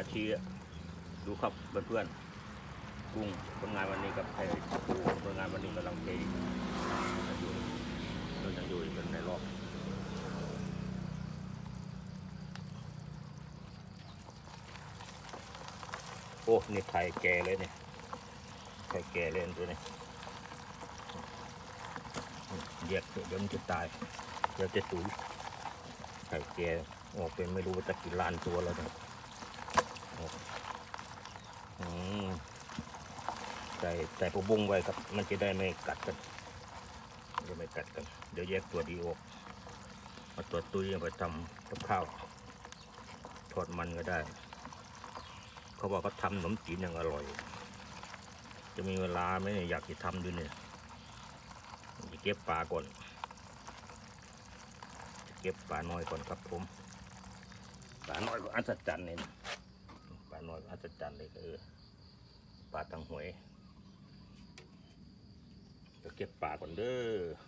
าชีดูครับเพื่อนๆกุ้งผลงานวันนี้กับไอ้ปูผลงานวันนี้กำลังเทอยู่เราจะอยู่กันในรอบโอ้นี่ไข่แก่เลยเนี่ยไข่แก่เลยอันตัวนี้เรียกเดี๋ยวมันจะตายเดี๋ยวจะสูญไข่แก่ออกเป็นไม่รู้ว่าจะกี่ล้านตัวแล้วเนี่ย ใส่ใส่ปูบุ้งไว้ครับ มันจะได้ไม่กัดกันจะไม่กัดกัน เดี๋ยวแยกตัวดีออกเอาตัวตุ้ยไปทำกับข้าวทอดมันก็ได้ เขาบอกเขาทำขนมจีนอย่างอร่อย จะมีเวลาไหมเนี่ยอยากจะทำดูเนี่ยจะเก็บปลาก่อน เก็บปลาน้อยก่อนครับผมปลาน้อยก็อัศจรรย์เนะปลาน้อย ศจรรย์เลยก็เออปลาตังหวยจะเก็บปลาก่อนเด้อ